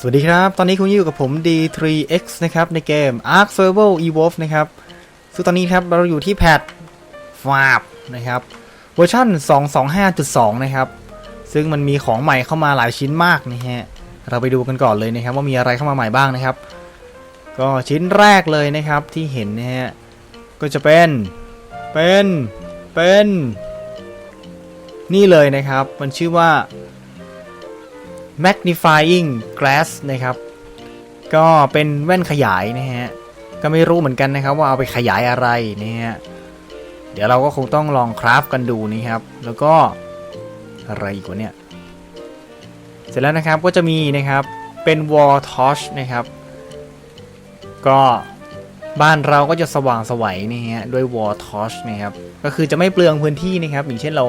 สวัสดีครับ ตอนนี้คุณอยู่กับผม D3X นะครับ ในเกม Ark Survival Evolve นะครับ ซึ่งตอนนี้ครับ เราอยู่ที่แพทฟาบนะครับ เวอร์ชัน225.2 นะครับ ซึ่งมันมีของใหม่เข้ามาหลายชิ้นมากนะฮะ เราไปดูกันก่อนเลยนะครับ ว่ามีอะไรเข้ามาใหม่บ้างนะครับ ก็ชิ้นแรกเลยนะครับที่เห็นนะฮะ ก็จะเป็น เป็น เป็น นี่เลยนะครับ มันชื่อว่า magnifying glass นะครับ ก็เป็นแว่นขยายนะฮะ ก็ไม่รู้เหมือนกันนะครับว่าเอาไปขยายอะไรนะฮะ เดี๋ยวเราก็คงต้องลองคราฟกันดูนะครับ แล้วก็อะไรอีกวะเนี่ย เสร็จแล้วนะครับก็จะมีนะครับเป็น wall torch นะครับ ก็บ้านเราก็จะสว่างสวัยนะฮะด้วย wall torch นะครับ ก็คือจะไม่เปลืองพื้นที่นะครับ อย่างเช่นเรา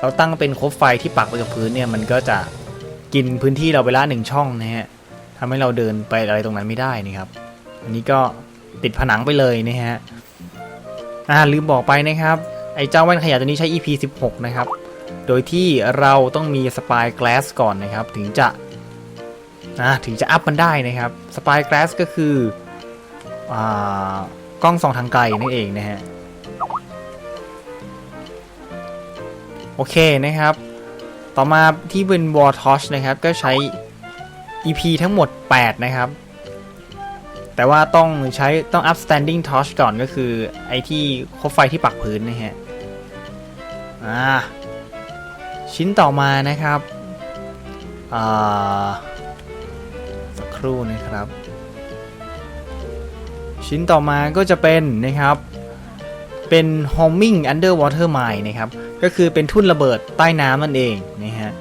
เราตั้งเป็นคบไฟที่ปักไว้กับพื้นเนี่ยมันก็จะ กินพื้นที่เราไปละหนึ่งช่องนะฮะทำให้เราเดินไปอะไรตรงนั้นไม่ได้นะครับอันนี้ก็ติดผนังไปเลยนะฮะอ่าลืมบอกไปนะครับ ไอ้เจ้าแว่นขยาตัวนี้ใช้ EP 16 นะครับ โดยที่เราต้องมีสปายแกลสก่อนนะครับ ถึงจะอ่าถึงจะอัพมันได้นะครับสปายแกลสก็คืออ่ากล้องส่องทางไกลนั่นเองนะฮะโอเคนะครับ ต่อมาที่เป็น War Torch นะครับ ก็ใช้ EP ทั้งหมด 8 นะครับ แต่ว่าต้องใช้ต้อง up standing torch ก่อนก็คือ ไอที่คบไฟที่ปักพื้นนะฮะ อ่า ชิ้นต่อมานะครับ อ่า สักครู่นะครับ ชิ้นต่อมาก็จะเป็นนะครับ เป็น homing underwater mine นะครับ ก็คือเป็นทุ่นระเบิดใต้น้ำนั่นเองนะฮะ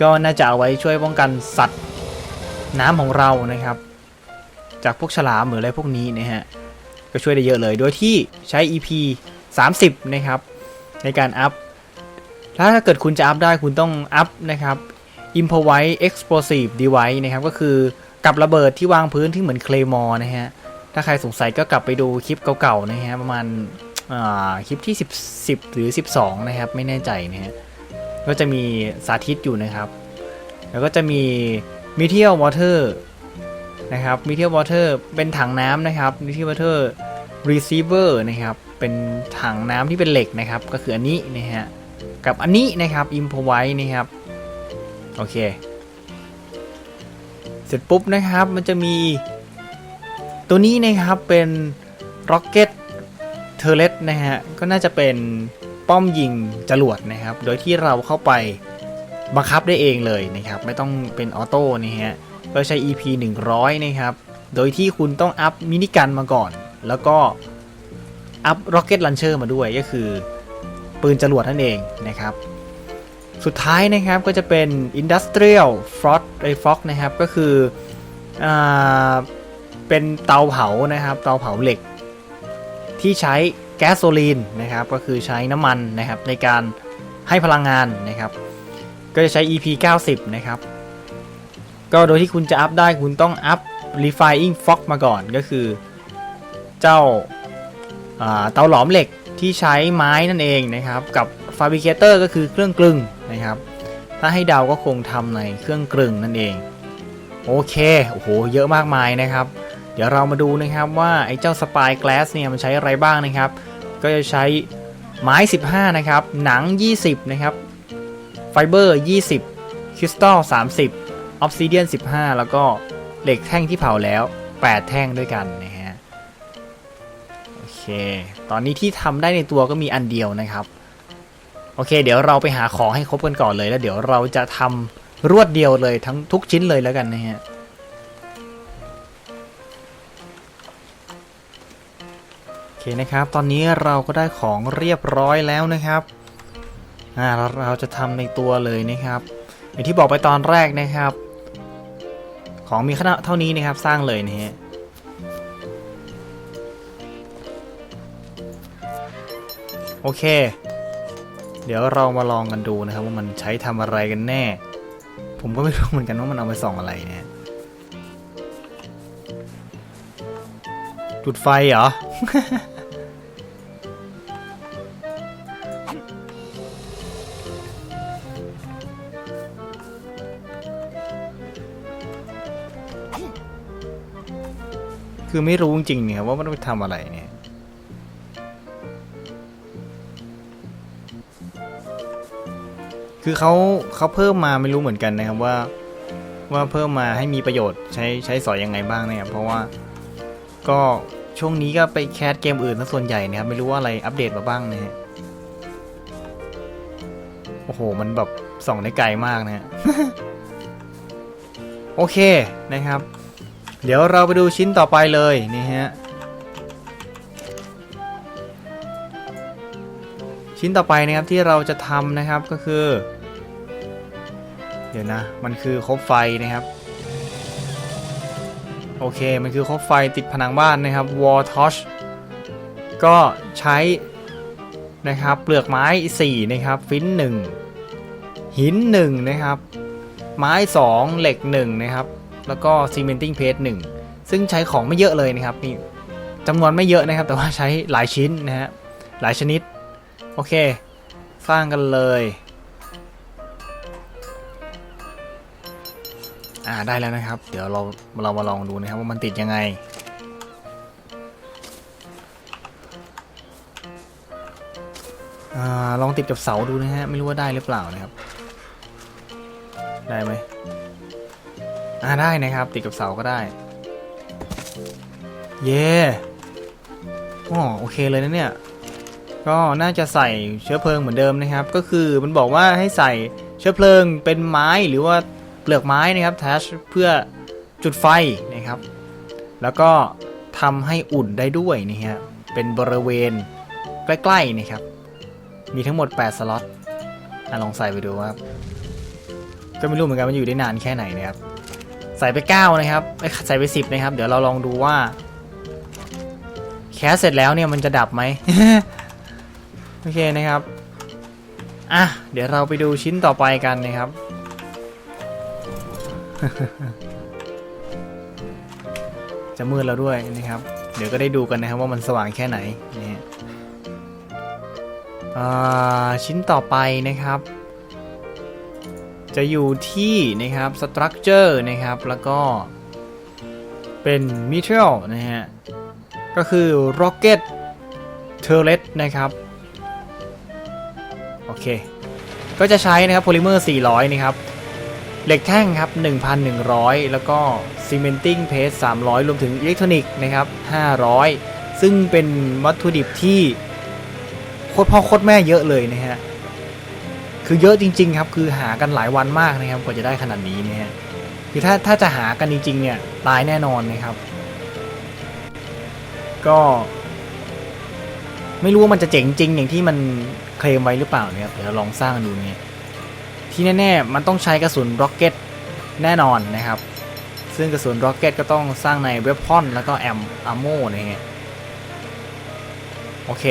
ก็น่าจะเอาไว้ช่วยป้องกันสัตว์น้ำของเรานะครับ จากพวกฉลามหรืออะไรพวกนี้นะฮะก็ช่วยได้เยอะเลย โดยที่ใช้ EP 30 นะครับ ในการอัพ ถ้าเกิดคุณจะอัพได้คุณต้องอัพนะครับ Improvise Explosive Device นะครับ ก็คือกับระเบิดที่วางพื้นที่เหมือน Claymore นะฮะ ถ้าใครสงสัยก็กลับไปดูคลิปเก่าๆนะฮะ ประมาณ คลิปที่ 10 10 หรือ 12 นะครับ ไม่แน่ใจนะฮะก็จะมีสาธิตอยู่นะครับ แล้วก็จะมี Meteor Water นะครับ Meteor Water เป็นถังน้ำนะครับ Meteor Water Receiver นะครับ เป็นถังน้ำที่เป็นเหล็กนะครับ ก็คืออันนี้นะฮะกับอันนี้นะครับ Improvise นะครับ โอเค เสร็จปุ๊บนะครับมันจะมี ตัวนี้นะครับเป็นโรกเก็ต Rocket Turret นะฮะก็น่าจะเป็นป้อมยิงจรวดนะครับ โดยที่เราเข้าไปบังคับได้เองเลยนะครับ ไม่ต้องเป็นออโต้นี่ฮะก็ใช้ EP 100 นะครับ โดยที่คุณต้องอัพมินิกันมาก่อน แล้วก็อัพ Rocket Launcher มาด้วยก็คือปืนจรวดนั่นเองนะครับ สุดท้ายนะครับก็จะเป็น Industrial Frost ไอฟอกนะครับ ก็คืออาเป็นเตาเผานะครับ เตาเผาเหล็ก ที่ใช้แก๊สโซลีนนะครับก็คือใช้น้ำมันนะครับในการให้พลังงานนะครับ ก็จะใช้ EP 90 นะครับ ก็โดยที่คุณจะอัพได้คุณต้องอัพ Refining Fog มาก่อนก็คือเจ้าอ่าเตาหลอมเหล็กที่ใช้ไม้นั่นเองนะครับ กับ Fabricator ก็คือเครื่องกลึงนะครับ ถ้าให้เดาก็คงทำในเครื่องกลึงนั่นเอง โอเค โอ้โห เยอะมากมายนะครับ เดี๋ยวเรามาดูนะครับว่าไอ้เจ้าสปายแกลสเนี่ยมันใช้อะไรบ้างนะครับ ก็จะใช้ไม้ 15 นะครับ หนัง 20 นะครับ ไฟเบอร์ 20 คริสตัล 30 ออฟซิเดียน 15 แล้วก็เหล็กแท่งที่เผาแล้ว 8 แท่งด้วยกันนะฮะ โอเค ตอนนี้ที่ทำได้ในตัวก็มีอันเดียวนะครับ โอเค เดี๋ยวเราไปหาของให้ครบกันก่อนเลยแล้วเดี๋ยวเราจะทำรวดเดียวเลยทั้งทุกชิ้นเลยแล้วกันนะฮะ เคนะครับ ตอนนี้เราก็ได้ของเรียบร้อยแล้วนะครับอ่าเราเราจะทำในตัวเลยนะครับ อย่างที่บอกไปตอนแรกนะครับ ของมีขนาดเท่านี้นะครับสร้างเลยนะฮะโอเค เดี๋ยวเรามาลองกันดูนะครับ ว่ามันใช้ทำอะไรกันแน่ ผมก็ไม่รู้เหมือนกันว่ามันเอาไปส่องอะไรเนี่ยจุดไฟเหรอ คือไม่รู้จริงเนี่ยว่ามันไปทำอะไรเนี่ย คือเขาเขาเพิ่มมาไม่รู้เหมือนกันนะครับว่า ว่าเพิ่มมาให้มีประโยชน์ใช้ใช้สอยยังไงบ้างเนี่ยเพราะว่าก็ช่วงนี้ก็ไปแคสเกมอื่นซะส่วนใหญ่นะครับไม่รู้ว่าอะไรอัปเดตมาบ้างนะฮะ อ้โห มันแบบส่องได้ไกลมากนะฮะโอเคนะครับ เดี๋ยวเราไปดูชิ้นต่อไปเลยนี่ฮะ ชิ้นต่อไปนะครับที่เราจะทำนะครับก็คือ เดี๋ยวนะ มันคือคบไฟนะครับ โอเค มันคือคบไฟติดผนังบ้านนะครับ wall torch ก็ใช้นะครับเปลือกไม้ 4 นะครับ ฟิน1 หิน1นะครับ ไม้ 2 เหล็ก1นะครับ แล้วก็ cementing paste 1ซึ่งใช้ของไม่เยอะเลยนะครับนี่จำนวนไม่เยอะนะครับ แต่ว่าใช้หลายชิ้นนะฮะหลายชนิด โอเค สร้างกันเลยอ่าได้แล้วนะครับ เดี๋ยวเราเรามาลองดูนะครับว่ามันติดยังไง อ่าลองติดกับเสาดูนะฮะไม่รู้ว่าได้หรือเปล่านะครับ ได้ไหมอ่าได้นะครับ ติดกับเสาก็ได้ เย่อ๋อโอเคเลยนะเนี่ย ก็น่าจะใส่เชื้อเพลิงเหมือนเดิมนะครับ ก็คือมันบอกว่าให้ใส่เชื้อเพลิงเป็นไม้หรือว่าเปลือกไม้นะครับแทชเพื่อจุดไฟนะครับ แล้วก็ทำให้อุ่นได้ด้วยนี่ฮะเป็นบริเวณใกล้ๆนะครับ มีทั้งหมด 8 สล็อตอลองใส่ไปดูครับ ก็ไม่รู้เหมือนกันมันอยู่ได้นานแค่ไหนนะครับ ใส่ไป 9 นะครับใส่ไป 10 นะครับ เดี๋ยวเราลองดูว่า แคสเสร็จแล้วเนี่ยมันจะดับไหม โอเคนะครับ อะ เดี๋ยวเราไปดูชิ้นต่อไปกันนะครับ จะมืดแล้วด้วยนะครับ เดี๋ยวก็ได้ดูกันนะครับว่ามันสว่างแค่ไหนนี่ชิ้นต่อไปนะครับ จะอยู่ที่นะครับ structure นะครับ แล้วก็เป็น material นะฮะ ก็คือ rocket turret นะครับ โอเค ก็จะใช้นะครับโพลิเมอร์400 นะครับ เหล็กแท่งครับ 1,100 แล้วก็ซีเมนติ้งเพส300 รวมถึงอิเล็กทรอนิกส์นะครับ 500 ซึ่งเป็นวัตถุดิบที่โคตรพ่อโคตรแม่เยอะเลยนะฮะ คือเยอะจริง ๆ ครับ คือหากันหลายวันมากนะครับกว่าจะได้ขนาดนี้เนะฮะคือถ้าถ้าจะหากันจริง ๆ เนี่ยตายแน่นอนนะครับ ก็ ไม่รู้ว่ามันจะเจ๋งจริงอย่างที่มันเคลมไว้หรือเปล่าเนี่ยครับเดี๋ยวลองสร้างดูเนี่ยที่แน่ๆมันต้องใช้กระสุนร็อกเก็ตแน่นอนนะครับ ซึ่งกระสุนร็อกเก็ตก็ต้องสร้างในเวพอนแล้วก็แอมอาโมนะฮะโอเค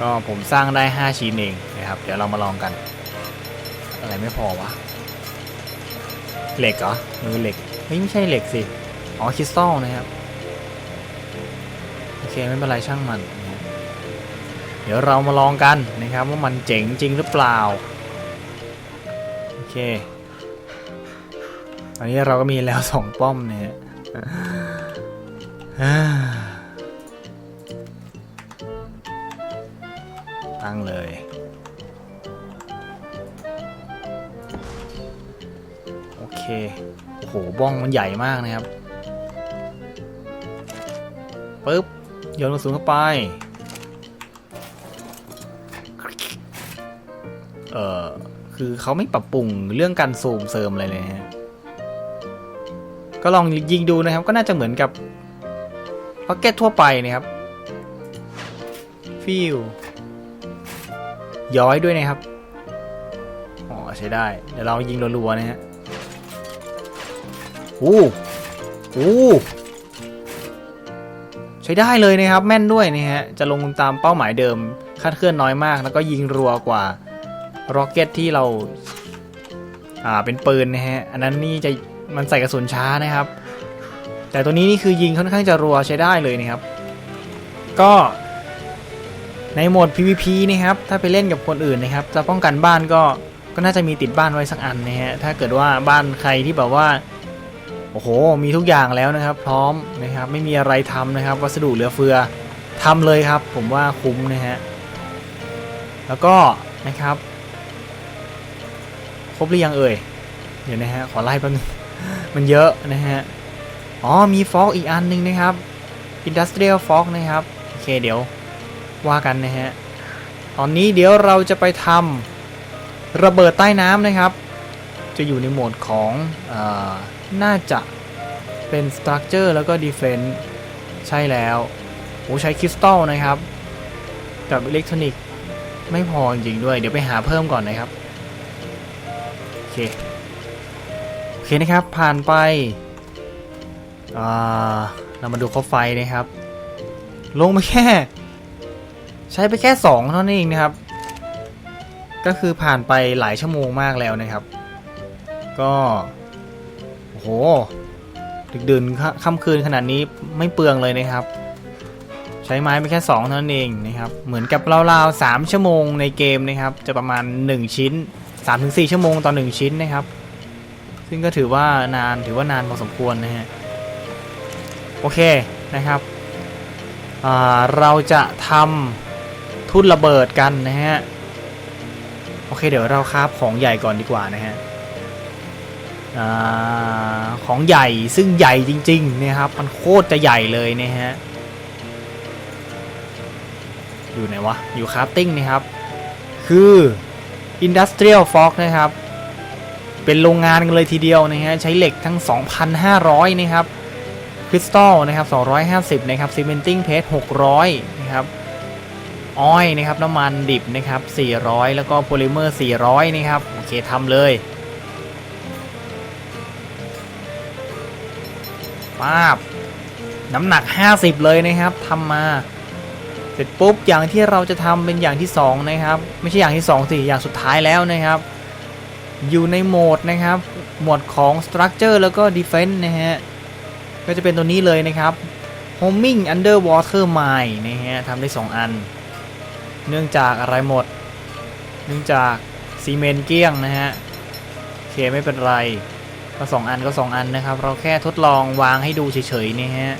ก็ผมสร้างได้ 5 ชิ้นเองนะครับ เดี๋ยวเรามาลองกัน อะไรไม่พอวะ เหล็กเหรอมือเหล็กเฮ้ยไม่ใช่เหล็กสิ อ๋อคริสตัลนะครับ โอเคไม่เป็นไรช่างมัน เดี๋ยวเรามาลองกันนะครับ ว่ามันเจ๋งจริงหรือเปล่า โอเคตอนนี้เราก็มีแล้วสองป้อมเนี่ย เค โอ้โห บ้องมันใหญ่มากนะครับ ปึ๊บ โยนกระสุนเข้าไป เอ่อ คือเขาไม่ปรับปรุงเรื่องการซูมเสริมอะไรเลยนะฮะ ก็ลองยิงดูนะครับ ก็น่าจะเหมือนกับพ็อกเก็ตทั่วไปนะครับ ฟิว ย้อยด้วยนะครับ อ๋อใช้ได้ เดี๋ยวเรายิงรัวๆนะฮะ อู้อู้ใช้ได้เลยนะครับแม่นด้วยนะฮะจะลงตามเป้าหมายเดิมคาดเคลื่อนน้อยมาก แล้วก็ยิงรัวกว่าร็อกเก็ตที่เราอ่าเป็นปืนนะฮะอันนั้นนี่จะมันใส่กระสุนช้านะครับ แต่ตัวนี้นี่คือยิงค่อนข้างจะรัวใช้ได้เลยนะครับ ก็ในโหมด PVP นะครับ ถ้าไปเล่นกับคนอื่นนะครับ จะป้องกันบ้านก็ ก็น่าจะมีติดบ้านไว้สักอันนะฮะ ถ้าเกิดว่าบ้านใครที่แบบว่า โอ้โห มีทุกอย่างแล้วนะครับ พร้อมนะครับ ไม่มีอะไรทำนะครับ วัสดุเหลือเฟือทำเลยครับ ผมว่าคุ้มนะฮะ แล้วก็นะครับ ครบหรือยังเอ่ย เดี๋ยวนะฮะ ขอไล่แป๊บนึง มันเยอะนะฮะ อ๋อ มีฟอกอีกอันหนึงนะครับ Industrial Fog นะครับ โอเคเดี๋ยวว่ากันนะฮะ ตอนนี้เดี๋ยวเราจะไปทำระเบิดใต้น้ำนะครับ จะอยู่ในโหมดของอ น่าจะเป็น Structure แล้วก็ Defense ใช่แล้วโอ้ใช้คริสตัลนะครับ กับอิเล็กทรอนิกส์ไม่พอจริงๆด้วย เดี๋ยวไปหาเพิ่มก่อนนะครับ โอเค โอเคนะครับ ผ่านไป เรามาดูคบไฟนะครับ ลงไปแค่ ใช้ไปแค่ 2 เท่านั้นเองนะครับ ก็คือผ่านไปหลายชั่วโมงมากแล้วนะครับ ก็ หดึกดื่นค่ำคืนขนาดนี้ไม่เปลืองเลยนะครับ ใช้ไม้ไปแค่2เท่านั้นเองนะครับ เหมือนกับราวๆ3ชั่วโมงในเกมนะครับ จะประมาณ 1 ชิ้น 3-4 ชั่วโมงต่อ 1 ชิ้นนะครับ ซึ่งก็ถือว่านานถือว่านานพอสมควรนะฮะโอเคนะครับเราจะทำทุ่นระเบิดกันนะฮะ โอเคเดี๋ยวเราคราบของใหญ่ก่อนดีกว่านะฮะ อของใหญ่ซึ่งใหญ่จริงๆนะครับ มันโคตรจะใหญ่เลยนะฮะ อยู่ไหนวะ อยู่คราฟติ้งนะครับ คือ Industrial Fog นะครับ เป็นโรงงานกันเลยทีเดียวนะฮะ ใช้เหล็กทั้ง 2,500 นะครับคริสตัลนะครับ250 นะครับซีเมนติ้งเพส600 นะครับอ้อยนะครับน้ำมันดิบนะครับ400 แล้วก็โพลิเมอร์ 400 นะครับ โอเคทำเลย ป้าบ น้ำหนัก 50 เลยนะครับทำมาเสร็จปุ๊บอย่างที่เราจะทำเป็นอย่างที่ 2 นะครับ ไม่ใช่อย่างที่2สิอย่างสุดท้ายแล้วนะครับ อยู่ในโหมดนะครับโหมดของ Structure แล้วก็ Defense นะฮะ ก็จะเป็นตัวนี้เลยนะครับ Homing Underwater Mine นะฮะทำได้ 2 อัน เนื่องจากอะไรหมด เนื่องจากซีเมนต์เกี้ยงนะฮะโอเคไม่เป็นไร ก็ 2 อันก็ 2 อันนะครับ เราแค่ทดลองวางให้ดูเฉยๆนะฮะ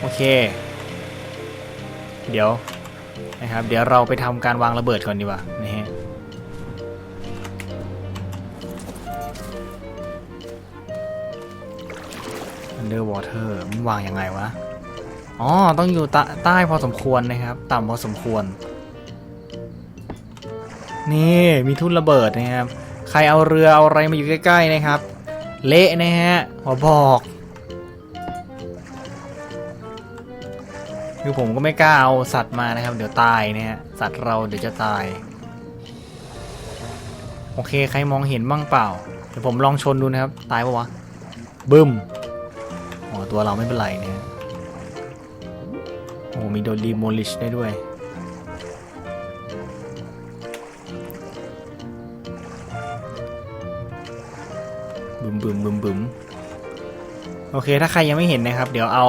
โอเค เดี๋ยวนะครับ เดี๋ยวเราไปทำการวางระเบิดก่อนดีกว่านะฮะ Underwater มันวางยังไงวะ อ๋อ ต้องอยู่ใต้ใต้พอสมควรนะครับ ต่ำพอสมควร นี่ มีทุ่นระเบิดนะครับ ใครเอาเรือเอาอะไรมาอยู่ใกล้ๆนะครับ เละนะฮะขอบอกคือผมก็ไม่กล้าเอาสัตว์มานะครับ เดี๋ยวตายนะฮะสัตว์เราเดี๋ยวจะตาย โอเคใครมองเห็นบ้างเปล่าเดี๋ยวผมลองชนดูนะครับ ตายปะวะบึ้มอ๋อตัวเราไม่เป็นไรนะฮะโอ้มีโดนดีโมลิชได้ด้วย บึมบึมบึมโอเค ถ้าใครยังไม่เห็นนะครับ เดี๋ยวเอา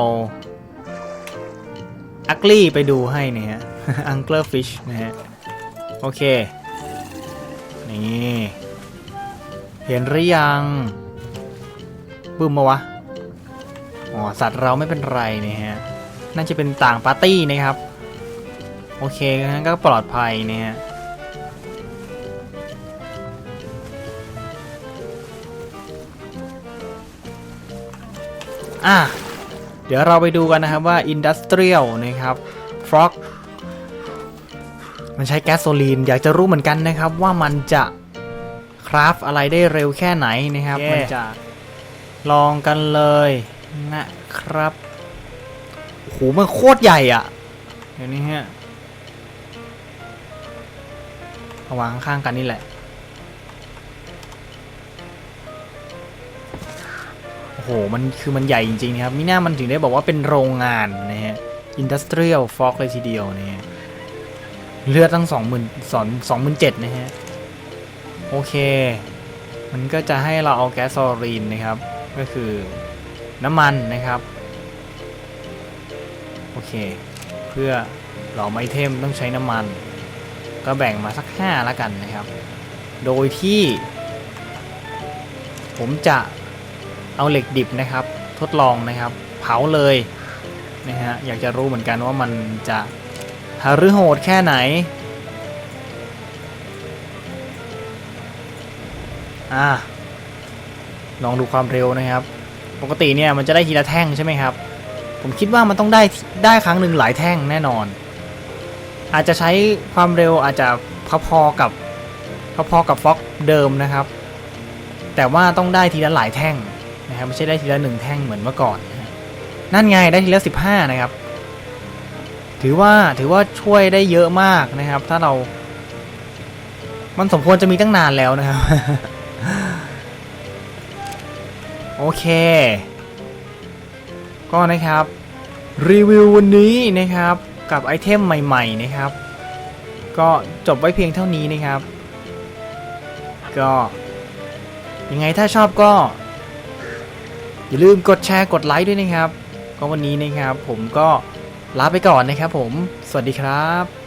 อักลี่ไปดูให้นะฮะอังเกอร์ฟิชนะฮะ โอเค นี่ เห็นหรือยังบึ้มมาวะ อ๋อ สัตว์เราไม่เป็นไรนะฮะ น่าจะเป็นต่างปาร์ตี้นะครับ โอเคงั้นก็ปลอดภัยนะฮะ อะเดี๋ยวเราไปดูกันนะครับว่า Industrial นะครับ Frog มันใช้แก๊สโซลีน อยากจะรู้เหมือนกันนะครับ ว่ามันจะคราฟอะไรได้เร็วแค่ไหนนะครับมันจะลองกันเลยนะครับโอ้โหมันโคตรใหญ่อะ่ะเดี๋ยวนี้ฮะเอาวางข้างๆกันนี่แหละ โอ้โหมันคือมันใหญ่จริงๆนะครับมิน่ามันถึงได้บอกว่าเป็นโรงงานนะฮะ Industrial Fog เลยทีเดียวนะฮะเลือดตั้งสองหมื่นสองสองหมื่นเจ็ดนะฮะ โอเค มันก็จะให้เราเอาแก๊สโซลีนนะครับ ก็คือน้ำมันนะครับ โอเค เพื่อหล่อมไอเทมต้องใช้น้ำมัน ก็แบ่งมาสักห้าแล้วกันนะครับ โดยที่ ผมจะ เอาเหล็กดิบนะครับ ทดลองนะครับ เผาเลยนะฮะอยากจะรู้เหมือนกันว่ามันจะหารือโหดแค่ไหนอ่าลองดูความเร็วนะครับ ปกติเนี่ยมันจะได้ทีละแท่งใช่ไหมครับ ผมคิดว่ามันต้องได้ได้ครั้งหนึ่งหลายแท่งแน่นอน อาจจะใช้ความเร็วอาจจะพอๆกับพอๆกับฟ็อกเดิมนะครับ แต่ว่าต้องได้ทีละหลายแท่ง นะครับไม่ใช่ได้ทีละหนึ่งแท่งเหมือนเมื่อก่อนนะนั่นไงได้ทีละสิบห้านะครับ ถือว่าถือว่าช่วยได้เยอะมากนะครับ ถ้าเรา มันสมควรจะมีตั้งนานแล้วนะครับ โอเค ก็นะครับ รีวิววันนี้นะครับกับไอเทมใหม่ ๆ นะครับ ก็จบไว้เพียงเท่านี้นะครับ ก็ยังไงถ้าชอบก็ อย่าลืมกดแชร์กดไลค์ด้วยนะครับ ก็วันนี้นะครับผมก็ลาไปก่อนนะครับผม สวัสดีครับ